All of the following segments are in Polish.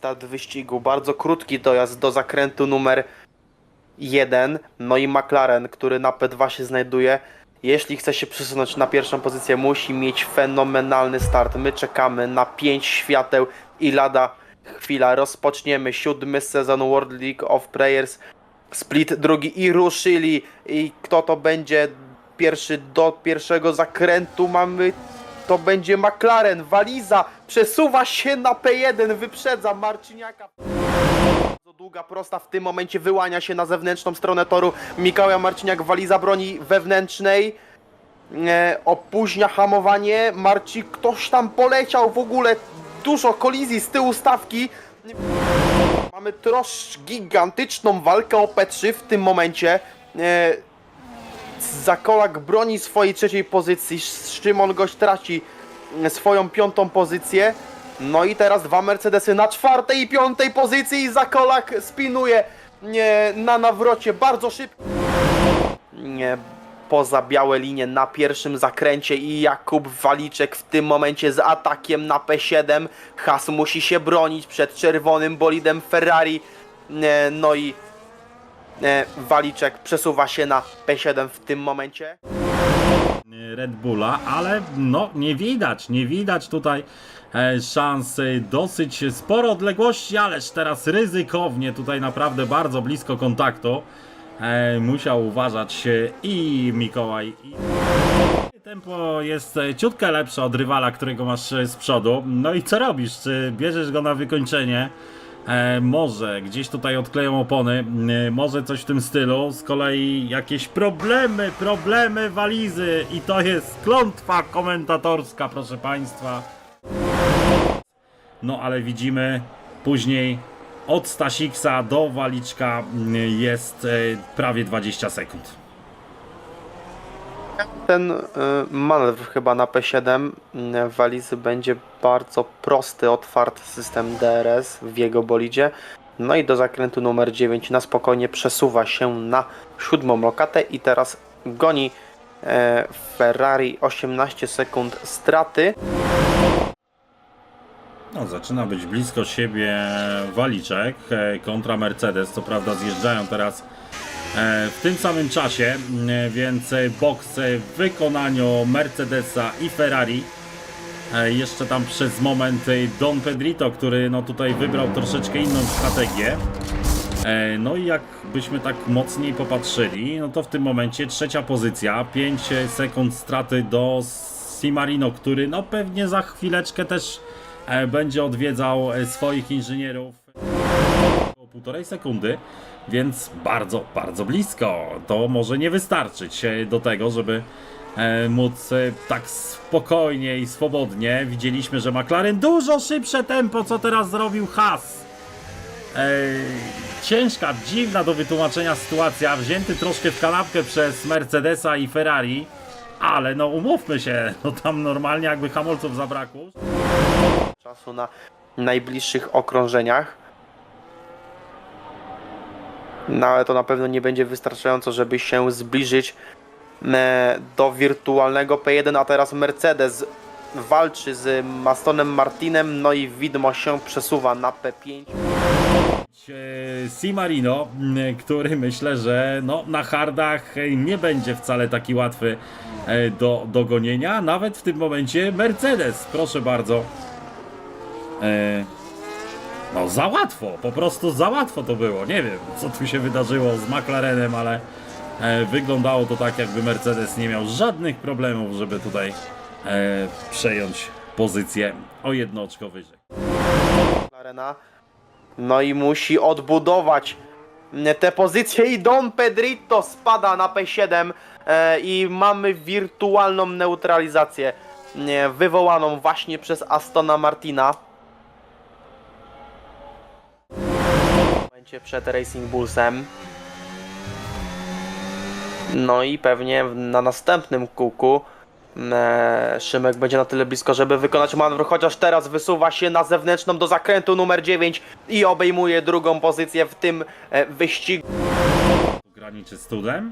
start wyścigu. Bardzo krótki dojazd do zakrętu numer 1. No i McLaren, który na P2 się znajduje. Jeśli chce się przesunąć na pierwszą pozycję, musi mieć fenomenalny start. My czekamy na 5 świateł i lada chwila rozpoczniemy siódmy sezon World League of Players. Split drugi i ruszyli. I kto to będzie pierwszy do pierwszego zakrętu? Mamy to będzie McLaren, waliza, przesuwa się na P1, wyprzedza Marciniaka. Długa, prosta, w tym momencie wyłania się na zewnętrzną stronę toru. Mikołaj Marciniak, waliza broni wewnętrznej. E, opóźnia hamowanie. Marci, ktoś tam poleciał w ogóle. Dużo kolizji z tyłu stawki. Mamy trosz gigantyczną walkę o P3 w tym momencie. E, Zakolak broni swojej trzeciej pozycji, Szymon Gość traci swoją piątą pozycję. No i teraz dwa Mercedesy na czwartej i piątej pozycji i Zakolak spinuje na nawrocie bardzo szybko. Nie, poza białe linie na pierwszym zakręcie i Jakub Waliczek w tym momencie z atakiem na P7. Has musi się bronić przed czerwonym bolidem Ferrari. No i Waliczek przesuwa się na P7 w tym momencie. Red Bulla, ale no nie widać, nie widać tutaj e, szans e, dosyć sporo odległości, ależ teraz ryzykownie tutaj naprawdę bardzo blisko kontaktu e, musiał uważać e, i Mikołaj i Tempo jest e, ciutkę lepsze od rywala, którego masz e, z przodu. No i co robisz? Czy bierzesz go na wykończenie? E, może gdzieś tutaj odkleją opony, e, może coś w tym stylu. Z kolei jakieś problemy, problemy walizy i to jest klątwa komentatorska, proszę Państwa. No ale widzimy później od Stasiksa do Waliczka m, jest e, prawie 20 sekund. Ten y, manewr chyba na P7 y, walizy będzie bardzo prosty, otwarty system DRS w jego bolidzie. No i do zakrętu numer 9 na spokojnie przesuwa się na siódmą lokatę i teraz goni e, Ferrari 18 sekund straty. No, zaczyna być blisko siebie Waliczek e, kontra Mercedes. Co prawda zjeżdżają teraz w tym samym czasie, e, więc e, boks e, w wykonaniu Mercedesa i Ferrari. E, Jeszcze tam przez moment e, Don Pedrito, który no tutaj wybrał troszeczkę inną strategię. E, No i jakbyśmy tak mocniej popatrzyli, no to w tym momencie trzecia pozycja, 5 sekund straty do Simarino, który no pewnie za chwileczkę też e, będzie odwiedzał e, swoich inżynierów o półtorej sekundy, więc bardzo, bardzo blisko. To może nie wystarczyć e, do tego, żeby e, móc e, tak spokojnie i swobodnie. Widzieliśmy, że McLaren dużo szybsze tempo, co teraz zrobił Haas. Ej, ciężka, dziwna do wytłumaczenia sytuacja, wzięty troszkę w kanapkę przez Mercedesa i Ferrari, ale no umówmy się, no tam normalnie jakby hamulców zabrakło. czasu na najbliższych okrążeniach. No ale to na pewno nie będzie wystarczająco, żeby się zbliżyć e, do wirtualnego P1, a teraz Mercedes walczy z Astonem Martinem, no i widmo się przesuwa na P5. E, Simarino, m, który myślę, że no, na hardach nie będzie wcale taki łatwy e, do, do gonienia, nawet w tym momencie Mercedes, proszę bardzo. E, No za łatwo, po prostu za łatwo to było. Nie wiem, co tu się wydarzyło z McLarenem, ale e, wyglądało to tak, jakby Mercedes nie miał żadnych problemów, żeby tutaj e, przejąć pozycję o jedno oczko wyżej. No i musi odbudować te pozycje i Don Pedrito spada na P7 e, i mamy wirtualną neutralizację nie, wywołaną właśnie przez Astona Martina. Momencie przed Racing Bullsem. No i pewnie na następnym kółku e, Szymek będzie na tyle blisko, żeby wykonać manewr, chociaż teraz wysuwa się na zewnętrzną do zakrętu numer 9 i obejmuje drugą pozycję w tym e, wyścigu. graniczy z. E,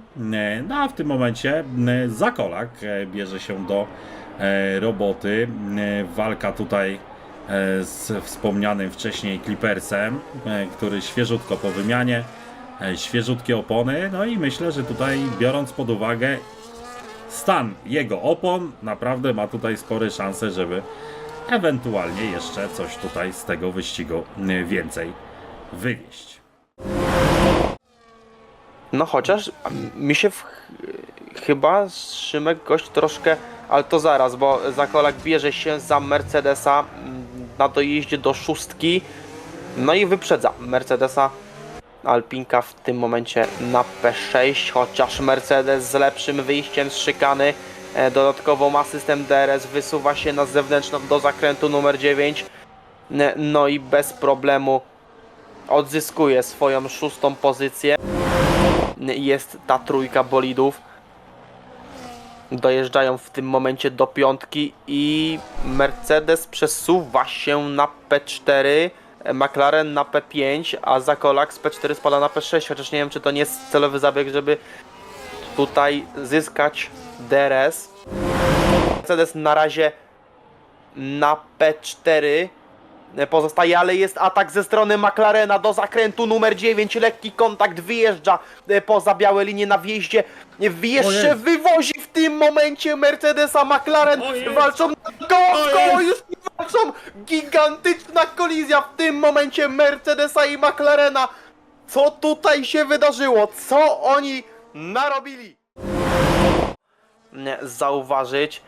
No a w tym momencie e, Zakolak bierze się do roboty. Walka tutaj z wspomnianym wcześniej Clippersem, e, który świeżutko po wymianie, e, świeżutkie opony. No i myślę, że tutaj biorąc pod uwagę stan jego opon, naprawdę ma tutaj spore szanse, żeby ewentualnie jeszcze coś tutaj z tego wyścigu e, więcej wywieźć. No chociaż mi się w, chyba Szymek gość troszkę, ale to zaraz, bo Zakolak bierze się za Mercedesa na dojeździe do szóstki, no i wyprzedza Mercedesa. Alpinka w tym momencie na P6, chociaż Mercedes z lepszym wyjściem z szykany e, dodatkowo ma system DRS, wysuwa się na zewnętrzną do zakrętu numer 9, e, no i bez problemu odzyskuje swoją szóstą pozycję jest ta trójka bolidów. Dojeżdżają w tym momencie do piątki i Mercedes przesuwa się na P4, McLaren na P5, a Zakolak z P4 spada na P6, chociaż nie wiem czy to nie jest celowy zabieg, żeby tutaj zyskać DRS. Mercedes na razie na P4 pozostaje, ale jest atak ze strony McLarena. Do zakrętu numer 9, lekki kontakt wyjeżdża e, poza białe linie na wjeździe, E, jeszcze wywozi w tym momencie Mercedesa McLaren, walczą na koło w koło, już nie walczą, gigantyczna kolizja w tym momencie Mercedesa i McLarena, co tutaj się wydarzyło, co oni narobili? Zauważyć,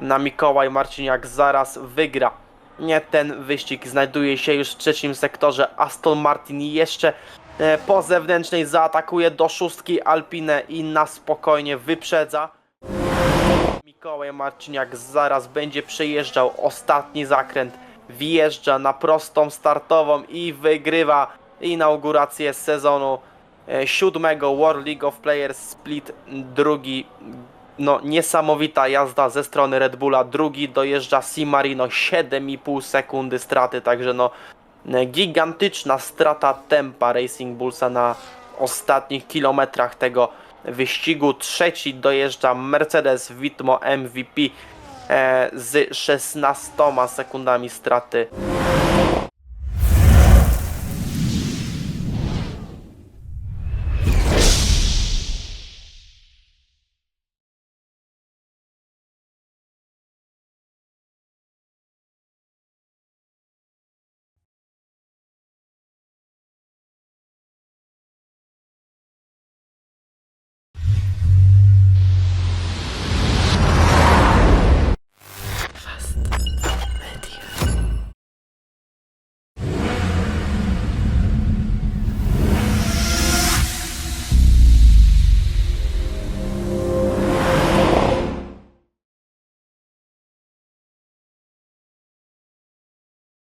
na Mikołaj Marciniak zaraz wygra. Nie, ten wyścig znajduje się już w trzecim sektorze. Aston Martin jeszcze e, po zewnętrznej zaatakuje do szóstki Alpinę i na spokojnie wyprzedza. Mikołaj Marciniak zaraz będzie przejeżdżał ostatni zakręt. Wjeżdża na prostą startową i wygrywa inaugurację sezonu e, siódmego World League of Players Split. Drugi no niesamowita jazda ze strony Red Bulla. Drugi dojeżdża Simarino 7,5 sekundy straty, także no gigantyczna strata tempa Racing Bullsa na ostatnich kilometrach tego wyścigu. Trzeci dojeżdża Mercedes Vitmo MVP e, z 16 sekundami straty.